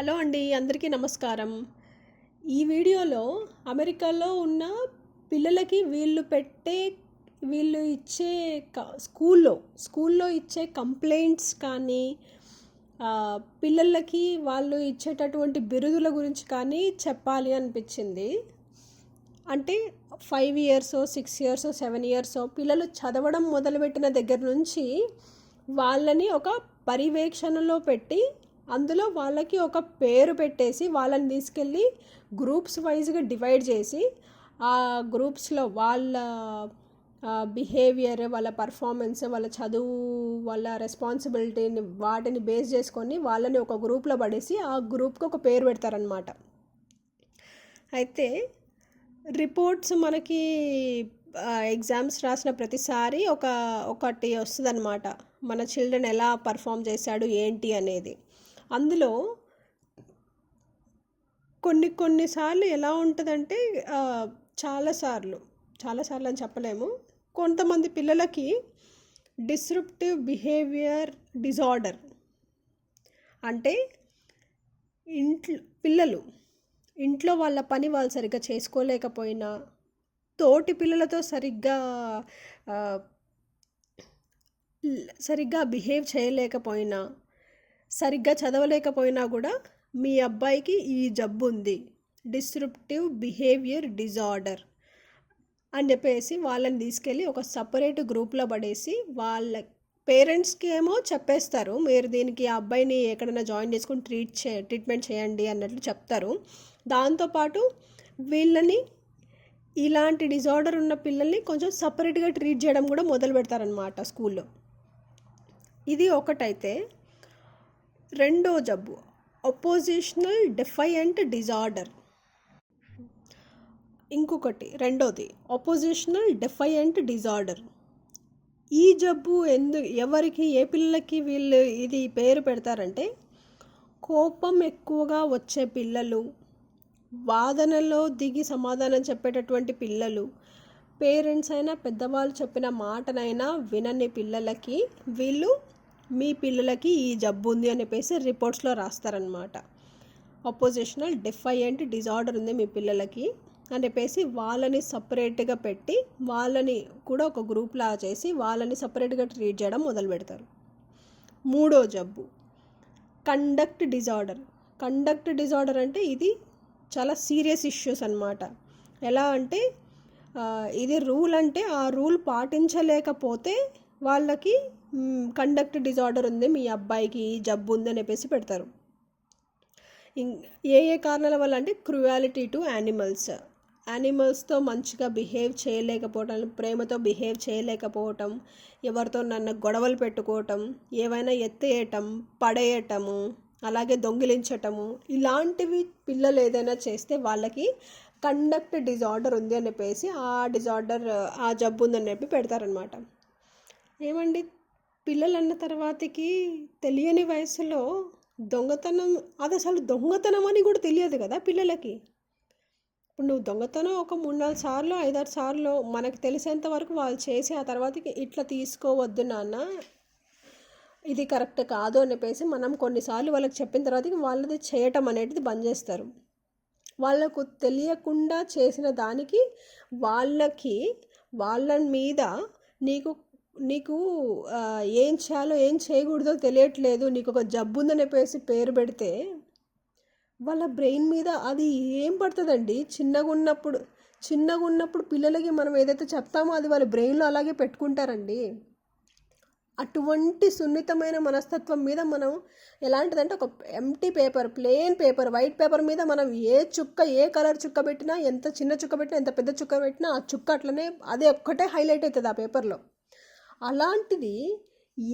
Hello అండి అందరికీ నమస్కారం. ఈ వీడియోలో అమెరికాలో ఉన్న పిల్లలకి వీళ్ళు పెట్టే వీళ్ళు ఇచ్చే క స్కూల్లో స్కూల్లో ఇచ్చే కంప్లైంట్స్ కానీ పిల్లలకి వాళ్ళు ఇచ్చేటటువంటి బిరుదుల గురించి కానీ చెప్పాలి అనిపించింది. అంటే five years six years seven years పిల్లలు చదవడం మొదలుపెట్టిన దగ్గర నుంచి వాళ్ళని ఒక పర్యవేక్షణలో పెట్టి అందులో వాళ్ళకి ఒక పేరు పెట్టేసి వాళ్ళని తీసుకెళ్ళి గ్రూప్స్ వైజ్గా డివైడ్ చేసి ఆ గ్రూప్స్లో వాళ్ళ బిహేవియర్ వాళ్ళ పర్ఫార్మెన్స్ వాళ్ళ చదువు వాళ్ళ రెస్పాన్సిబిలిటీని వాటిని బేస్ చేసుకొని వాళ్ళని ఒక గ్రూప్లో పడేసి ఆ గ్రూప్కి ఒక పేరు పెడతారనమాట అయితే రిపోర్ట్స్ మనకి ఎగ్జామ్స్ రాసిన ప్రతిసారి ఒక ఒకటి వస్తుందన్నమాట. మన చిల్డ్రన్ ఎలా పర్ఫామ్ చేశాడు ఏంటి అనేది. అందులో కొన్ని కొన్నిసార్లు ఎలా ఉంటుందంటే చాలాసార్లు చాలాసార్లు అని చెప్పలేము. కొంతమంది పిల్లలకి డిస్రప్టివ్ బిహేవియర్ డిజార్డర్ అంటే ఇంట్లో పిల్లలు ఇంట్లో వాళ్ళ పని వాళ్ళు సరిగ్గా చేసుకోలేకపోయినా తోటి పిల్లలతో సరిగ్గా సరిగ్గా బిహేవ్ చేయలేకపోయినా సరిగ్గా చదవలేకపోయినా కూడా మీ అబ్బాయికి ఈ జబ్బు ఉంది. డిస్రప్టివ్ బిహేవియర్ డిజార్డర్ అని చెప్పేసి వాళ్ళని తీసుకెళ్ళి ఒక సపరేట్ గ్రూప్లో పడేసి వాళ్ళ పేరెంట్స్కి ఏమో చెప్పేస్తారు. మీరు దీనికి ఆ అబ్బాయిని ఎక్కడైనా జాయిన్ చేసుకుని ట్రీట్ చే ట్రీట్మెంట్ చేయండి అన్నట్లు చెప్తారు. దాంతోపాటు వీళ్ళని ఇలాంటి డిజార్డర్ ఉన్న పిల్లల్ని కొంచెం సపరేట్గా ట్రీట్ చేయడం కూడా మొదలు పెడతారనమాట స్కూల్లో. ఇది ఒకటైతే. రెండో జబ్బు అపోజిషనల్ డిఫైయంట్ డిజార్డర్ ఇంకొకటి రెండోది అపోజిషనల్ డిఫైయంట్ డిజార్డర్ ఈ జబ్బు ఎందు ఎవరికి ఏ పిల్లలకి వీళ్ళు ఇది పేరు పెడతారంటే కోపం ఎక్కువగా వచ్చే పిల్లలు వాదనలో దిగి సమాధానం చెప్పేటటువంటి పిల్లలు పేరెంట్స్ అయినా పెద్దవాళ్ళు చెప్పిన మాటనైనా వినని పిల్లలకి వీళ్ళు మీ పిల్లలకి ఈ జబ్బు ఉంది అని చెప్పేసి రిపోర్ట్స్లో రాస్తారనమాట అపోజిషనల్ డిఫైయంట్ డిజార్డర్ ఉంది మీ పిల్లలకి అని చెప్పేసి వాళ్ళని సపరేట్గా పెట్టి వాళ్ళని కూడా ఒక గ్రూప్లా చేసి వాళ్ళని సపరేట్గా ట్రీట్ చేయడం మొదలు పెడతారు. మూడో జబ్బు కండక్ట్ డిజార్డర్ కండక్ట్ డిజార్డర్ అంటే ఇది చాలా సీరియస్ ఇష్యూస్ అన్నమాట. ఎలా అంటే ఇది రూల్ అంటే ఆ రూల్ పాటించలేకపోతే వాళ్ళకి కండక్ట్ డిజార్డర్ ఉంది మీ అబ్బాయికి జబ్బు ఉంది అని చెప్పేసి పెడతారు. ఏ ఏ కారణాల వల్ల అంటే క్రుయాలిటీ టు యానిమల్స్ యానిమల్స్తో మంచిగా బిహేవ్ చేయలేకపోవటం ప్రేమతో బిహేవ్ చేయలేకపోవటం ఎవరితో నన్ను గొడవలు పెట్టుకోవటం ఏవైనా ఎత్తేయటం పడేయటము అలాగే దొంగిలించటము ఇలాంటివి పిల్లలు ఏదైనా చేస్తే వాళ్ళకి కండక్ట్ డిజార్డర్ ఉంది అని చెప్పేసి ఆ డిజార్డర్ ఆ జబ్బు ఉందని చెప్పి పెడతారనమాట ఏమండి? పిల్లలు అన్న తర్వాతకి తెలియని వయసులో దొంగతనం అది అసలు దొంగతనం అని కూడా తెలియదు కదా పిల్లలకి. ఇప్పుడు నువ్వు దొంగతనం ఒక మూడు నాలుగు సార్లు ఐదారు సార్లు మనకు తెలిసేంత వరకు వాళ్ళు చేసి ఆ తర్వాతకి ఇట్లా తీసుకోవద్దు నాన్న ఇది కరెక్ట్ కాదు అని చెప్పేసి మనం కొన్నిసార్లు వాళ్ళకి చెప్పిన తర్వాత వాళ్ళది చేయటం అనేది బంద్ చేస్తారు. వాళ్ళకు తెలియకుండా చేసిన దానికి వాళ్ళకి వాళ్ళ మీద నీకు నీకు ఏం చేయాలో ఏం చేయకూడదో తెలియట్లేదు నీకు ఒక జబ్బు ఉందని చెప్పేసి పేరు పెడితే వాళ్ళ బ్రెయిన్ మీద అది ఏం పడుతుందండి? చిన్నగా ఉన్నప్పుడు చిన్నగా ఉన్నప్పుడు పిల్లలకి మనం ఏదైతే చెప్తామో అది వాళ్ళ బ్రెయిన్లో అలాగే పెట్టుకుంటారండి. అటువంటి సున్నితమైన మనస్తత్వం మీద మనం ఎలాంటిదంటే ఒక empty paper plain paper white paper మీద మనం ఏ చుక్క ఏ కలర్ చుక్క పెట్టినా ఎంత చిన్న చుక్క పెట్టినా ఎంత పెద్ద చుక్క పెట్టినా ఆ చుక్క అట్లనే అదే ఒక్కటే హైలైట్ అవుతుంది ఆ పేపర్లో అలాంటిది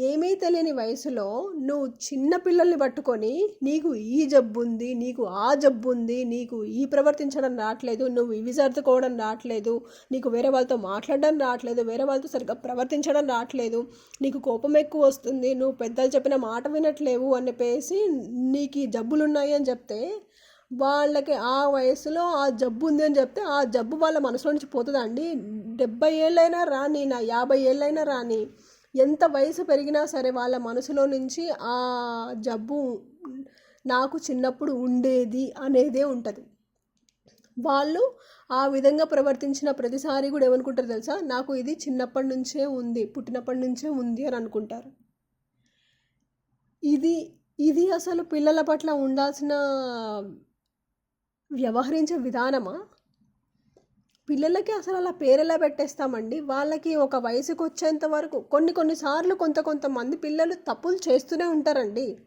ఏమీ తెలియని వయసులో నువ్వు చిన్న పిల్లల్ని పట్టుకొని నీకు ఈ జబ్బు ఉంది నీకు ఆ జబ్బు ఉంది నీకు ఈ ప్రవర్తించడం రావట్లేదు నువ్వు ఇవి సర్దుకోవడం రావట్లేదు నీకు వేరే వాళ్ళతో మాట్లాడడం రావట్లేదు వేరే వాళ్ళతో సరిగ్గా ప్రవర్తించడం రావట్లేదు నీకు కోపం ఎక్కువ వస్తుంది నువ్వు పెద్దలు చెప్పిన మాట వినట్లేవు అని చెప్పేసి నీకు ఈ జబ్బులు ఉన్నాయి అని చెప్తే వాళ్ళకి ఆ వయసులో ఆ జబ్బు ఉంది అని చెప్తే ఆ జబ్బు వాళ్ళ మనసులో నుంచి పోతుందండి. డెబ్బై ఏళ్ళైనా రాని నా యాభై ఏళ్ళైనా రాని ఎంత వయసు పెరిగినా సరే వాళ్ళ మనసులో నుంచి ఆ జబ్బు నాకు చిన్నప్పుడు ఉండేది అనేదే ఉంటుంది. వాళ్ళు ఆ విధంగా ప్రవర్తించిన ప్రతిసారి కూడా ఏమనుకుంటారు తెలుసా? నాకు ఇది చిన్నప్పటి నుంచే ఉంది పుట్టినప్పటి నుంచే ఉంది అని అనుకుంటారు. ఇది ఇది అసలు పిల్లల పట్ల ఉండాల్సిన వ్యవహరించే విధానమా? పిల్లలకి అసలు అలా పేరెలా పెట్టేస్తామండి? వాళ్ళకి ఒక వయసుకు వచ్చేంత వరకు కొన్ని కొన్నిసార్లు కొంత కొంతమంది పిల్లలు తప్పులు చేస్తూనే ఉంటారండి.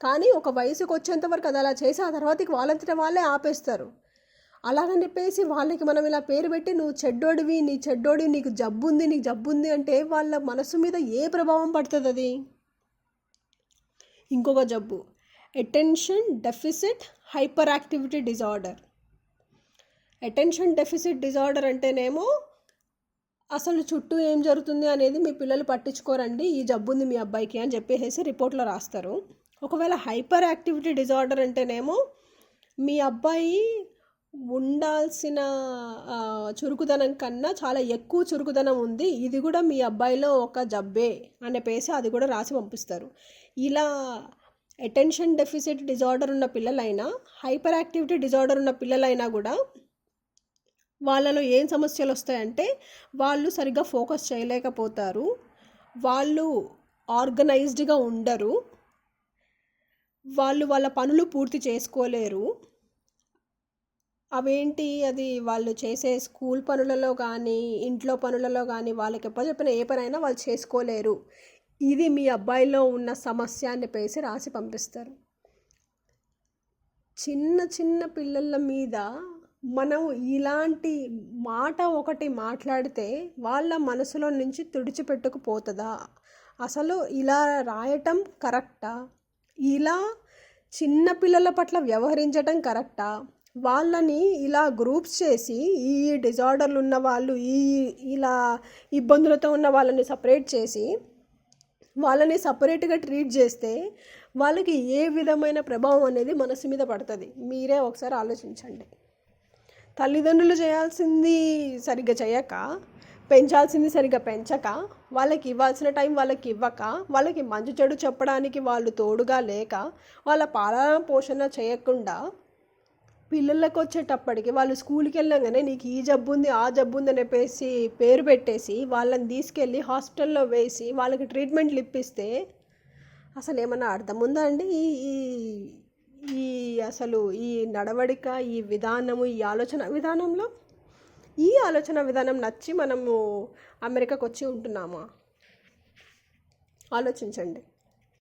కానీ ఒక వయసుకు వచ్చేంత వరకు అది అలా చేసి ఆ తర్వాత వాళ్ళంతట వాళ్ళే ఆపేస్తారు. అలాగని చెప్పేసి వాళ్ళకి మనం ఇలా పేరు పెట్టి నువ్వు చెడ్డోడివి నీ చెడ్డోడివి నీకు జబ్బు ఉంది నీకు జబ్బు ఉంది అంటే వాళ్ళ మనసు మీద ఏ ప్రభావం పడుతుంది అది? ఇంకొక జబ్బు. Attention deficit hyperactivity disorder attention deficit disorder అంటేనేమో అసలు చుట్టూ ఏం జరుగుతుంది అనేది మీ పిల్లలు పట్టించుకోరండి ఈ జబ్బు ఉంది మీ అబ్బాయికి అని చెప్పేసి రిపోర్ట్లో రాస్తారు. ఒకవేళ హైపర్ యాక్టివిటీ డిజార్డర్ అంటేనేమో మీ అబ్బాయి ఉండాల్సిన చురుకుదనం కన్నా చాలా ఎక్కువ చురుకుదనం ఉంది ఇది కూడా మీ అబ్బాయిలో ఒక జబ్బే అనే పేసి అది కూడా రాసి పంపిస్తారు. ఇలా అటెన్షన్ డెఫిసిట్ డిజార్డర్ ఉన్న పిల్లలైనా హైపర్ యాక్టివిటీ డిజార్డర్ ఉన్న పిల్లలైనా కూడా వాళ్ళలో ఏం సమస్యలు వస్తాయంటే వాళ్ళు సరిగ్గా ఫోకస్ చేయలేకపోతారు వాళ్ళు ఆర్గనైజ్డ్గా ఉండరు వాళ్ళు వాళ్ళ పనులు పూర్తి చేసుకోలేరు. అవేంటి? అది వాళ్ళు చేసే స్కూల్ పనులలో కానీ ఇంట్లో పనులలో కానీ వాళ్ళకి ఎప్పచెప్పిన ఏ పనైనా వాళ్ళు చేసుకోలేరు. ఇది మీ అబ్బాయిలో ఉన్న సమస్య అని పేసి రాసి పంపిస్తారు. చిన్న చిన్న పిల్లల మీద మనం ఇలాంటి మాట ఒకటి మాట్లాడితే వాళ్ళ మనసులో నుంచి తుడిచిపెట్టుకుపోతుందా? అసలు ఇలా రాయటం కరెక్టా? ఇలా చిన్న పిల్లల పట్ల వ్యవహరించటం కరెక్టా? వాళ్ళని ఇలా గ్రూప్స్ చేసి ఈ డిజార్డర్లు ఉన్న వాళ్ళు ఈ ఇలా ఇబ్బందులతో ఉన్న వాళ్ళని సపరేట్ చేసి వాళ్ళని సపరేట్గా ట్రీట్ చేస్తే వాళ్ళకి ఏ విధమైన ప్రభావం అనేది మనసు మీద పడుతుంది. మీరే ఒకసారి ఆలోచించండి. తల్లిదండ్రులు చేయాల్సింది సరిగ్గా చేయక పెంచాల్సింది సరిగ్గా పెంచక వాళ్ళకి ఇవ్వాల్సిన టైం వాళ్ళకి ఇవ్వక వాళ్ళకి మంచి చెడు చెప్పడానికి వాళ్ళు తోడుగా లేక వాళ్ళ పాలన పోషణ చేయకుండా పిల్లలకు వచ్చేటప్పటికి వాళ్ళు స్కూల్కి వెళ్ళంగానే నీకు ఈ జబ్బు ఉంది ఆ జబ్బు ఉంది అని పేరు పెట్టేసి వాళ్ళని తీసుకెళ్ళి హాస్పిటల్లో వేసి వాళ్ళకి ట్రీట్మెంట్లు ఇప్పిస్తే అసలు ఏమన్నా అర్థం ఉందా అండి? ఈ ఈ- ఈ అసలు ఈ నడవడిక ఈ విధానము ఈ ఆలోచన విధానంలో? ఈ ఆలోచన విధానం నచ్చి మనము అమెరికాకు వచ్చి ఉంటున్నామా? ఆలోచించండి.